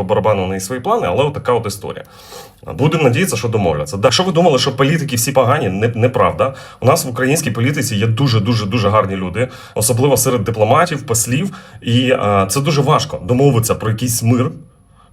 по барабану на свої плани, але от така от історія. Будемо надіятися, що домовляться. Да, що ви думали, що політики всі погані? Не, неправда. У нас в українській політиці є дуже дуже дуже гарні люди, особливо серед дипломатів, послів. І а, це дуже важко домовитися про якийсь мир.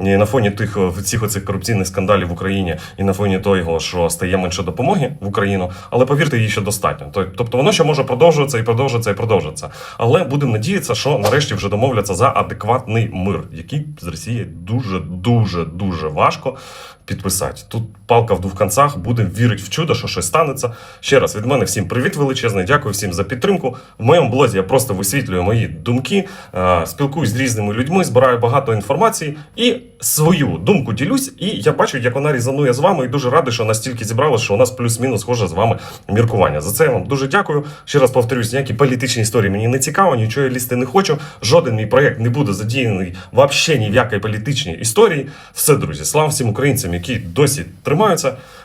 І на фоні тих е, всіх оцих корупційних скандалів в Україні і на фоні того, що стає менше допомоги в Україну, але повірте, її ще достатньо. Тобто воно ще може продовжуватися і продовжуватися і продовжуватися. Але будемо надіятися, що нарешті вже домовляться за адекватний мир, який з Росією дуже дуже дуже важко підписати. Тут палка в двох концах, будемо вірити в чудо, що щось станеться. Ще раз від мене всім привіт величезний. Дякую всім за підтримку. В моєму блозі я просто висвітлюю мої думки, е, спілкуюсь з різними людьми, збираю багато інформації і свою думку ділюсь. І я бачу, як вона різанує з вами, і дуже радий, що настільки зібралося, що у нас плюс-мінус схоже з вами міркування. За це я вам дуже дякую. Ще раз повторюсь, ніякі політичні історії мені не цікаво, нічого я лізти не хочу. Жоден мій проєкт не буде задіяний взагалі ні в якій політичній історії. Все, друзі, слава всім українцям, які досі тримаються.